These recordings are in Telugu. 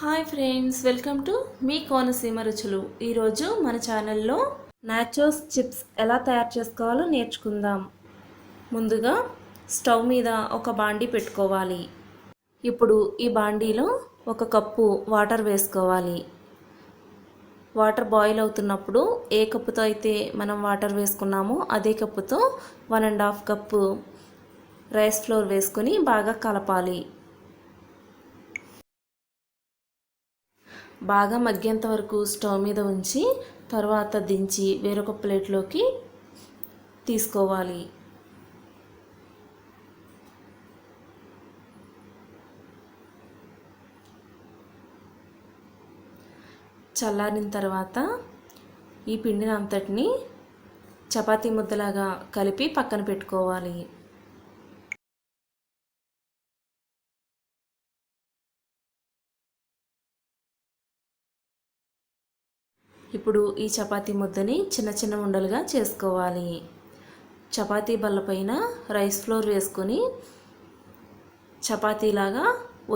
హాయ్ ఫ్రెండ్స్ వెల్కమ్ టు మీ కోనసీమ రుచులు. ఈరోజు మన ఛానల్లో నాచోస్ చిప్స్ ఎలా తయారు చేసుకోవాలో నేర్చుకుందాం. ముందుగా స్టవ్ మీద ఒక బాండీ పెట్టుకోవాలి. ఇప్పుడు ఈ బాండీలో ఒక కప్పు వాటర్ వేసుకోవాలి. వాటర్ బాయిల్ అవుతున్నప్పుడు ఏ కప్పుతో అయితే మనం వాటర్ వేసుకున్నామో అదే కప్పుతో one and half cup rice flour వేసుకొని బాగా కలపాలి. బాగా మగ్గేంత వరకు స్టవ్ మీద ఉంచి తర్వాత దించి వేరొక ప్లేట్లోకి తీసుకోవాలి. చల్లారిన తర్వాత ఈ పిండిని అంతటిని చపాతీ ముద్దలాగా కలిపి పక్కన పెట్టుకోవాలి. ఇప్పుడు ఈ చపాతీ ముద్దని చిన్న చిన్న ఉండలుగా చేసుకోవాలి. చపాతీ బల్ల పైన రైస్ ఫ్లోర్ వేసుకొని చపాతీలాగా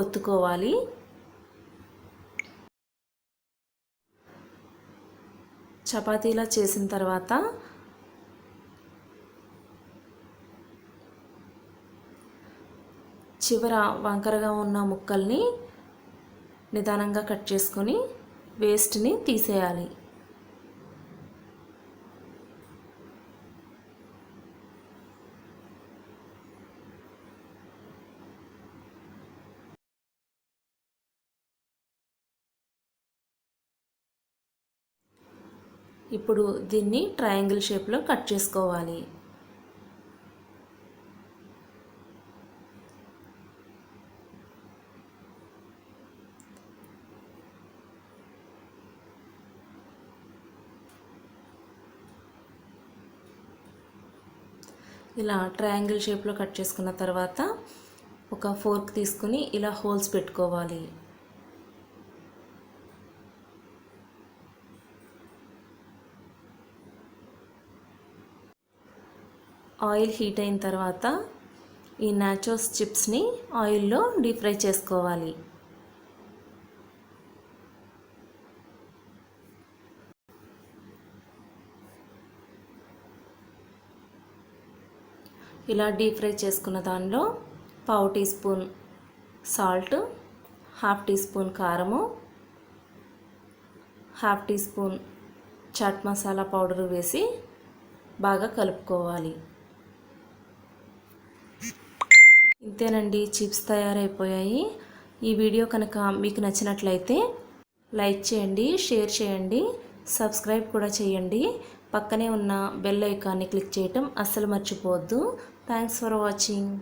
ఒత్తుకోవాలి. చపాతీలా చేసిన తర్వాత చివర వంకరగా ఉన్న ముక్కల్ని నిదానంగా కట్ చేసుకొని వేస్ట్ని తీసేయాలి. ఇప్పుడు దీన్ని ట్రయాంగిల్ షేప్లో కట్ చేసుకోవాలి. ఇలా ట్రయాంగిల్ షేప్లో కట్ చేసుకున్న తర్వాత ఒక ఫోర్క్ తీసుకుని ఇలా హోల్స్ పెట్టుకోవాలి. ఆయిల్ హీట్ అయిన తర్వాత ఈ నాచోస్ చిప్స్ని ఆయిల్లో డీప్ ఫ్రై చేసుకోవాలి. ఇలా డీప్ ఫ్రై చేసుకున్న దానిలో పావు teaspoon salt half teaspoon కారము half teaspoon chaat masala powder వేసి బాగా కలుపుకోవాలి. ఇంతేనండి చిప్స్ తయారైపోయాయి. ఈ వీడియో కనుక మీకు నచ్చినట్లయితే లైక్ చేయండి షేర్ చేయండి సబ్స్క్రైబ్ కూడా చేయండి. పక్కనే ఉన్న బెల్ ఐకాన్ని క్లిక్ చేయటం అస్సలు మర్చిపోవద్దు. Thanks for watching.